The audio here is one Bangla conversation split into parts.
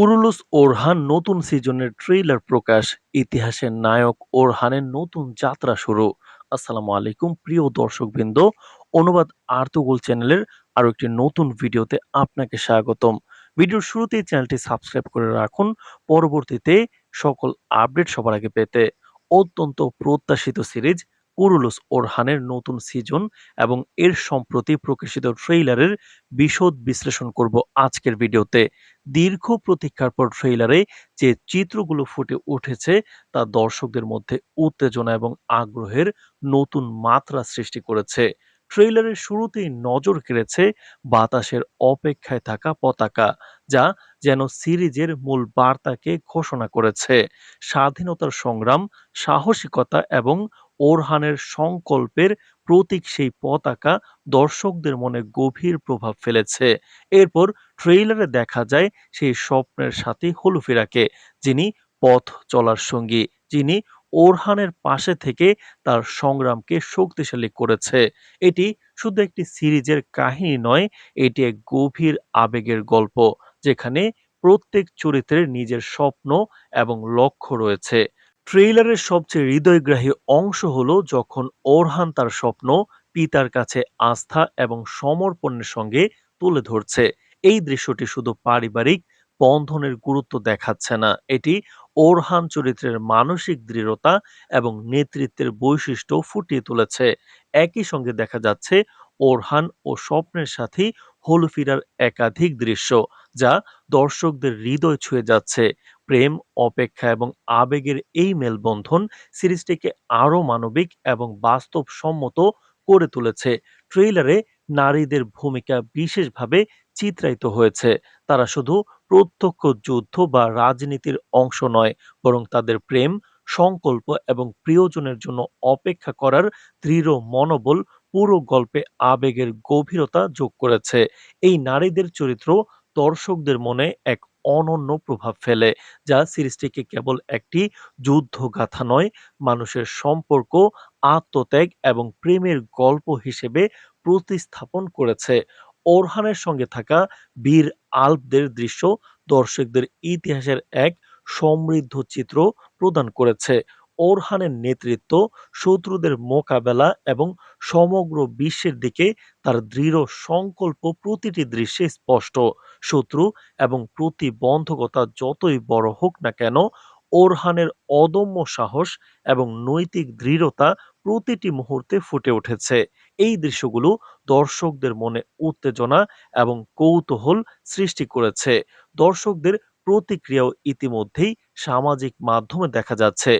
কুরুলুস ওরহান নতুন সিজনের ট্রেইলার প্রকাশ। ইতিহাসের নায়ক ওরহানের নতুন যাত্রা শুরু। আসসালামু আলাইকুম, প্রিয় দর্শকবৃন্দ। অনুবাদ আর্তুগুল চ্যানেলের আরও একটি নতুন ভিডিওতে আপনাকে স্বাগতম। ভিডিওর শুরুতেই চ্যানেলটি সাবস্ক্রাইব করে রাখুন। পরবর্তীতে সকল আপডেট সবার আগে পেতে অত্যন্ত প্রত্যাশিত সিরিজ কুরুলুস ওরহানের নতুন সিজন এবং এর সম্প্রতি প্রকাশিত ট্রেইলারের বিশদ বিশ্লেষণ করব আজকের ভিডিওতে। দীর্ঘ প্রতীক্ষার পর ট্রেইলারে যে চিত্রগুলো ফুটে উঠেছে তা দর্শকদের মধ্যে উত্তেজনা এবং আগ্রহের নতুন মাত্রা সৃষ্টি করেছে। ট্রেইলারের শুরুতেই নজর কেড়েছে বাতাসের অপেক্ষায় থাকা পতাকা, যা যেন সিরিজের মূল বার্তাকে ঘোষণা করেছে। স্বাধীনতার সংগ্রাম, সাহসিকতা এবং ওরহানের সংকল্পের প্রতীক সেই পতাকা দর্শকদের মনে গভীর প্রভাব ফেলেছে। এরপর ট্রেইলারে দেখা যায় সেই স্বপ্নের সাথে হলুফিরাকে, যিনি পথ চলার সঙ্গী, যিনি ওরহানের পাশে থেকে তার সংগ্রামকে শক্তিশালী করেছে। এটি শুধু একটি সিরিজের কাহিনী নয়, এটি এক গভীর আবেগের গল্প, যেখানে প্রত্যেক চরিত্রের নিজের স্বপ্ন এবং লক্ষ্য রয়েছে। ট্রেইলারের সবচেয়ে হৃদয়গ্রাহী অংশ হলো যখন ওরহান তার স্বপ্ন পিতার কাছে আস্থা এবং সমর্পণের সঙ্গে তুলে ধরছে। এই দৃশ্যটি শুধু পারিবারিক বন্ধনের গুরুত্ব দেখাচ্ছে না, এটি ওরহান চরিত্রের মানসিক দৃঢ়তা এবং নেতৃত্বের বৈশিষ্ট্য ফুটিয়ে তুলেছে। একই সঙ্গে দেখা যাচ্ছে ওরহান ও স্বপ্নের সাথী হলুফিরার একাধিক দৃশ্য, যা দর্শকদের হৃদয় ছুঁয়ে যাচ্ছে। প্রেম, অপেক্ষা এবং আবেগের এই মেলবন্ধন সিরিজটিকে আরও মানবিক এবং বাস্তবসম্মত করে তুলেছে। ট্রেইলারে নারীদের ভূমিকা বিশেষভাবে চিত্রায়িত হয়েছে। তারা শুধু প্রত্যক্ষ যুদ্ধ বা রাজনীতির অংশ নয়, বরং তাদের প্রেম, সংকল্প এবং প্রিয়জনের জন্য অপেক্ষা করার দৃঢ় মনোবল পুরো গল্পে আবেগের গভীরতা যোগ করেছে। এই নারীদের চরিত্র দর্শকদের মনে এক অনন্য প্রভাব ফেলে, যা সিরিজটিকে কেবল একটি যুদ্ধগাথা নয়, মানুষের সম্পর্ক, আত্মত্যাগ এবং প্রেমের গল্প হিসেবে প্রতিস্থাপন করেছে। ওরহানের সঙ্গে থাকা বীর আল্পদের দৃশ্য দর্শকদের ইতিহাসের এক সমৃদ্ধ চিত্র প্রদান করেছে। ওরহানের নেতৃত্ব শত্রুদের মোকাবেলা এবং সমগ্র বিশ্বের দিকে তার দৃঢ় সংকল্প প্রতিটি দৃশ্যে স্পষ্ট। শত্রু এবং প্রতিবন্ধকতা যতই বড় হোক না কেন, ওরহানের অদম্য সাহস এবং নৈতিক দৃঢ়তা প্রতিটি মুহূর্তে ফুটে উঠেছে। এই দৃশ্যগুলো দর্শকদের মনে উত্তেজনা এবং কৌতূহল সৃষ্টি করেছে। দর্শকদের প্রতিক্রিয়াও ইতিমধ্যেই সামাজিক মাধ্যমে দেখা যাচ্ছে।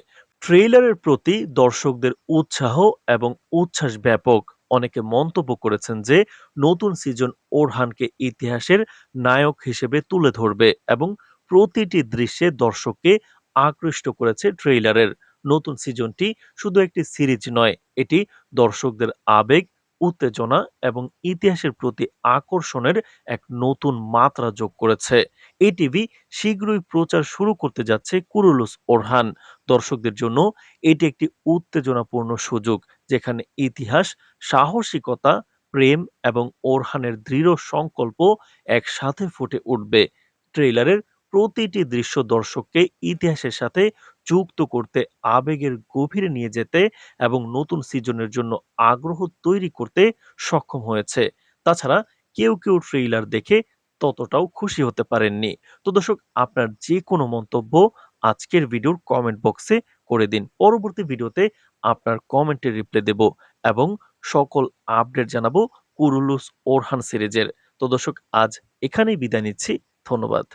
ট্রেইলারের প্রতি দর্শকদের উৎসাহ এবং উচ্ছ্বাস ব্যাপক। অনেকে মন্তব্য করেছেন যে, নতুন সিজন ওরহানকে ইতিহাসের নায়ক হিসেবে তুলে ধরবে এবং প্রতিটি দৃশ্যে দর্শককে আকৃষ্ট করেছে ট্রেইলারের। নতুন সিজনটি শুধু একটি সিরিজ নয়, এটি দর্শকদের আবেগ উত্তেজনা এবং ইতিহাসের প্রতি আকর্ষণের এক নতুন মাত্রা যোগ করেছে। এই টিভি শীঘ্রই প্রচার শুরু করতে যাচ্ছে কুরুলুস ওরহান। দর্শকদের জন্য এটি একটি উত্তেজনাপূর্ণ সুযোগ, যেখানে ইতিহাস, সাহসিকতা, প্রেম এবং ওরহানের দৃঢ় সংকল্প একসাথে ফুটে উঠবে। ট্রেইলারের প্রতিটি দৃশ্য দর্শককে ইতিহাসের সাথে যুক্ত করতে, আবেগের গভীরে নিয়ে যেতে এবং নতুন সিজনের জন্য আগ্রহ তৈরি করতে সক্ষম হয়েছে। তাছাড়া কেউ কেউ ট্রেইলার দেখে ততটাও খুশি হতে পারেননি। তো দর্শক, আপনার যে কোনো মন্তব্য আজকের ভিডিওর কমেন্ট বক্সে করে দিন। পরবর্তী ভিডিওতে আপনার কমেন্টের রিপ্লাই দেব এবং সকল আপডেট জানাব কুরুলুস ওরহান সিরিজের। তো দর্শক, আজ এখানেই বিদায় নিচ্ছি। ধন্যবাদ।